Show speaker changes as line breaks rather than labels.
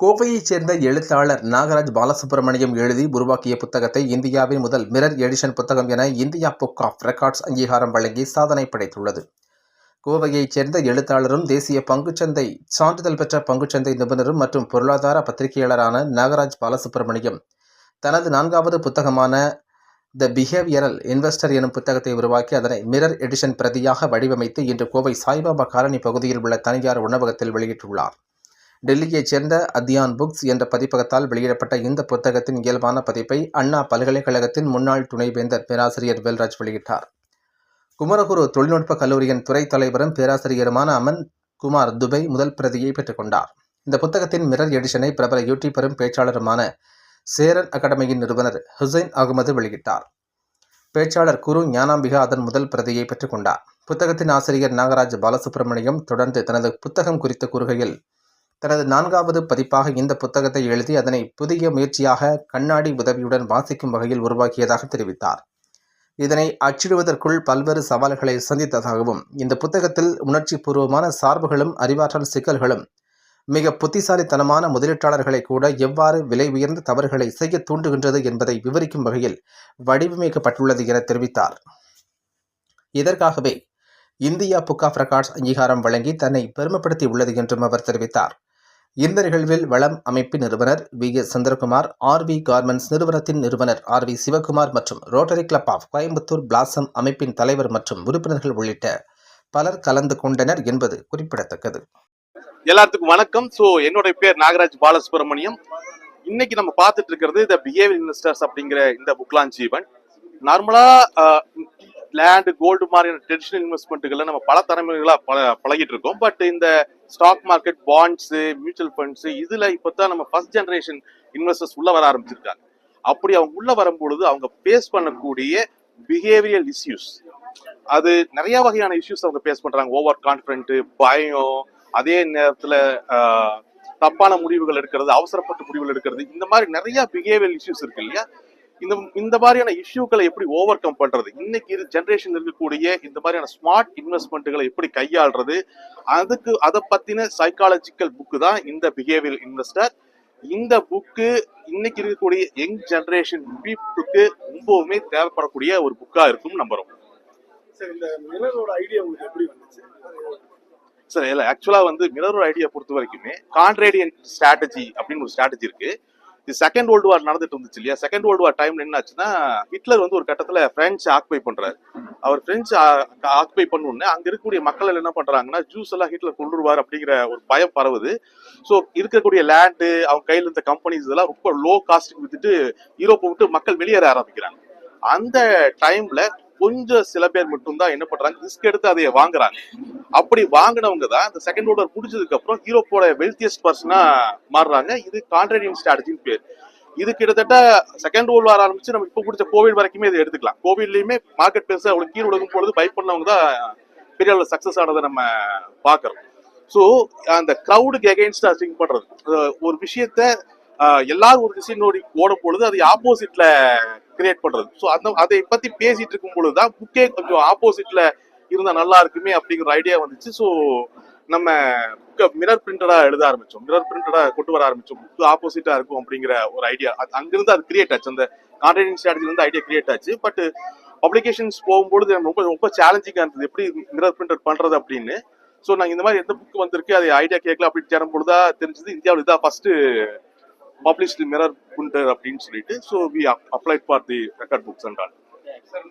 கோவையைச் சேர்ந்த எழுத்தாளர் நாகராஜ் பாலசுப்ரமணியம் எழுதி உருவாக்கிய புத்தகத்தை இந்தியாவின் முதல் மிரர் எடிஷன் புத்தகம் என இந்தியா புக் ஆஃப் ரெக்கார்ட்ஸ் அங்கீகாரம் வழங்கி சாதனை படைத்துள்ளது. கோவையைச் சேர்ந்த எழுத்தாளரும் தேசிய பங்குச்சந்தை சான்றிதழ் பெற்ற பங்குச்சந்தை நிபுணரும் மற்றும் பொருளாதார பத்திரிகையாளரான நாகராஜ் பாலசுப்ரமணியம் தனது நான்காவது புத்தகமான த பிஹேவியரல் இன்வெஸ்டர் எனும் புத்தகத்தை உருவாக்கி அதனை மிரர் எடிஷன் பிரதியாக வடிவமைத்து இன்று கோவை சாய்பாபா காலனி பகுதியில் உள்ள தனியார் உணவகத்தில் வெளியிட்டுள்ளார். டெல்லியைச் சேர்ந்த அத்தியான் புக்ஸ் என்ற பதிப்பகத்தால் வெளியிடப்பட்ட இந்த புத்தகத்தின் இயல்பான பதிப்பை அண்ணா பல்கலைக்கழகத்தின் முன்னாள் துணைவேந்தர் பேராசிரியர் வேல்ராஜ் வெளியிட்டார். குமரகுரு தொழில்நுட்ப கல்லூரியின் துறை தலைவரும் பேராசிரியருமான அமன் குமார் துபை முதல் பிரதியை பெற்றுக்கொண்டார் இந்த புத்தகத்தின் மிரர் எடிஷனை பிரபல யூடியூபரும் பேச்சாளருமான சேரன் அகாடமியின் நிறுவனர் ஹுசைன் அகமது வெளியிட்டார். பேச்சாளர் குரு ஞானாம்பிகா அதன் முதல் பிரதியை பெற்றுக்கொண்டார் புத்தகத்தின் ஆசிரியர் நாகராஜ் பாலசுப்ரமணியம் தொடர்ந்து தனது புத்தகம் குறித்த கூறுகையில் தனது நான்காவது பதிப்பாக இந்த புத்தகத்தை எழுதி அதனை புதிய முயற்சியாக கண்ணாடி உதவியுடன் வாசிக்கும் வகையில் உருவாக்கியதாக தெரிவித்தார். இதனை அச்சிடுவதற்குள் பல்வேறு சவால்களை சந்தித்ததாகவும் இந்த புத்தகத்தில் உணர்ச்சி பூர்வமான சார்புகளும் அறிவாற்றல் சிக்கல்களும் மிக புத்திசாலித்தனமான முதலீட்டாளர்களை கூட எவ்வாறு விலை உயர்ந்த தவறுகளை செய்ய தூண்டுகின்றது என்பதை விவரிக்கும் வகையில் வடிவமைக்கப்பட்டுள்ளது என தெரிவித்தார். இதற்காகவே இந்தியா புக் ஆஃப் ரெக்கார்ட்ஸ் அங்கீகாரம் வழங்கி தன்னை பெருமைப்படுத்தி உள்ளது என்றும் அவர் தெரிவித்தார். இந்த நிகழ்வில் வளம் அமைப்பின் நிறுவனர் V. S Chandrakumar R. V. Garments நிறுவனத்தின் நிறுவனர் ஆர். வி. சிவகுமார் மற்றும் Rotary club of Coimbatore blossom அமைப்பின் தலைவர் மற்றும் உறுப்பினர்கள் உள்ளிட்ட பலர் கலந்து கொண்டனர் என்பது குறிப்பிடத்தக்கது.
எல்லாத்துக்கும் வணக்கம். ஸோ என்னுடைய பேர் நாகராஜ் பாலசுப்ரமணியம். இன்னைக்கு நம்ம பார்த்துட்டு இருக்கிறது த பிஹேவியர் இன்வெஸ்டர்ஸ் அப்படிங்கிற இந்த புக் லான்ச் ஈவெண்ட் நார்மலா லேண்டு கோல்டு மாதிரியான ட்ரெடிஷ்னல் இன்வெஸ்ட்மெண்ட்டுகளை நம்ம பல தலைமுறைகளாக பல பழகிட்டு இருக்கோம். பட் இந்த stock market bonds mutual funds இதில் இப்போ தான் நம்ம ஃபர்ஸ்ட் ஜென்ரேஷன் இன்வெஸ்டர்ஸ் உள்ளே வர ஆரம்பிச்சிருக்காங்க. அப்படி அவங்க உள்ளே வரும்பொழுது அவங்க ஃபேஸ் பண்ணக்கூடிய பிஹேவியல் இஷ்யூஸ் அது நிறைய வகையான இஷ்யூஸ் அவங்க ஃபேஸ் பண்றாங்க. ஓவர் கான்ஃபிடென்ட்டு பயம் அதே நேரத்தில் தப்பான முடிவுகள் எடுக்கிறது அவசரப்பட்ட முடிவுகள் எடுக்கிறது இந்த மாதிரி நிறைய பிஹேவியல் இஷ்யூஸ் இருக்கு இல்லையா? இந்த இந்த மாதிரியான இஷ்யூக்களை எப்படி ஓவர் கம் பண்றது? இன்னைக்கு இது ஜென்ரேஷன் இருக்கக்கூடிய இந்த மாதிரியான ஸ்மார்ட் இன்வெஸ்ட்மெண்ட்டுகளை எப்படி கையாள்றது? அதுக்கு அதை பத்தின சைக்காலஜிக்கல் புக்கு தான் இந்த பிஹேவியல் இன்வெஸ்டர் இந்த புக்கு இன்னைக்கு இருக்கக்கூடிய யங் ஜெனரேஷன் பீப்புளுக்கு ரொம்பவுமே தேவைப்படக்கூடிய ஒரு புக்கா இருக்கும் நம்புறோம்.
சரி இந்த மிரரோட ஐடியா உங்களுக்கு எப்படி வந்துச்சு?
சார் இல்ல ஆக்சுவலா வந்து மிரர் ஐடியா பொறுத்த வரைக்குமே கான்ட்ரேடியன் ஸ்ட்ராட்டஜி அப்படின்னு ஒரு ஸ்ட்ராட்டஜி இருக்கு. இது செகண்ட் வேர்ல்டு வார் நடந்துட்டு இருந்துச்சு இல்லையா? செகண்ட் வேர்ல்டு வார் டைம்ல என்ன ஆச்சுன்னா ஹிட்லர் வந்து ஒரு கட்டத்துல பிரெஞ்சு ஆக்குபை பண்றாரு. அவர் பிரெஞ்சு ஆக்குபை பண்ணுன்னு அங்க இருக்கக்கூடிய மக்கள் என்ன பண்றாங்கன்னா ஜூஸ் எல்லாம் ஹிட்லர் கொண்டுருவார் அப்படிங்கிற ஒரு பயம் பரவுது. ஸோ இருக்கக்கூடிய லேண்டு அவங்க கையில் இருந்த கம்பெனிஸ் இதெல்லாம் ரொம்ப லோ காஸ்ட்டுக்கு வித்துட்டு யூரோப்பை விட்டு மக்கள் வெளியேற ஆரம்பிக்கிறாங்க. அந்த டைம்ல கொஞ்சம் சில பேர் மட்டும்தான் என்ன பண்றாங்க ரிஸ்க் எடுத்து அதை வாங்குறாங்க. அப்படி வாங்கினவங்க தான் இந்த செகண்ட் ஓடர் முடிச்சதுக்கு அப்புறம் யூரோப்போட வெல்த்தியஸ்ட் பர்சனா மாறுறாங்க. இது கான்ட்ரேடியன் ஸ்ட்ராட்டஜின்னு பேர். இது கிட்டத்தட்ட செகண்ட் வேர்ல்டு வார் ஆரம்பிச்சு நம்ம இப்போ பிடிச்ச கோவிட் வரைக்குமே இதை எடுத்துக்கலாம். கோவிட்லயுமே மார்க்கெட் பெருசா அவ்வளவு கீழ் உலகம் போகிறது பை பண்ணவங்க தான் பெரிய அளவு சக்சஸ் ஆனதை நம்ம பாக்குறோம் ஸோ அந்த க்ரௌடுக்கு எகெயின்ஸ்டா திங்க் பண்றது. ஒரு விஷயத்த எல்லாரும் ஒரு திசை நோடி ஓடும் பொழுது அது ஆப்போசிட்ல கிரியேட் பண்றது. ஸோ அந்த அதை பத்தி பேசிட்டு இருக்கும் பொழுது தான் புக்கே கொஞ்சம் ஆப்போசிட்ல இருந்தா நல்லா இருக்குமே அப்படிங்கிற ஐடியா வந்துச்சு. ஸோ நம்ம புக்கை மிரர் பிரிண்டடா எழுத ஆரம்பிச்சோம். மிரர் பிரிண்டடா கொண்டு வர ஆரம்பிச்சோம். புக்கு ஆப்போசிட்டா இருக்கும் அப்படிங்கிற ஒரு ஐடியா அங்கிருந்து அது கிரியேட் ஆச்சு. அந்த கான்டென்ட் ஸ்ட்ராட்டஜில இருந்து ஐடியா கிரியேட் ஆச்சு. பட் பப்ளிகேஷன்ஸ் போகும்பொழுது ரொம்ப ரொம்ப சேலஞ்சிங்காக இருந்தது. எப்படி மிரர் பிரிண்டர் பண்றது அப்படின்னு. ஸோ நாங்கள் இந்த மாதிரி எந்த புக் வந்திருக்கு அது ஐடியா கேட்கல அப்படின்னு தேடும் பொழுதா தெரிஞ்சது இந்தியாவில் இதான் ஃபர்ஸ்ட் பப்ளிஷ்டு மிரர் பிரிண்டர் அப்படின்னு சொல்லிட்டு. So we applied for the record books என்றால்
சார்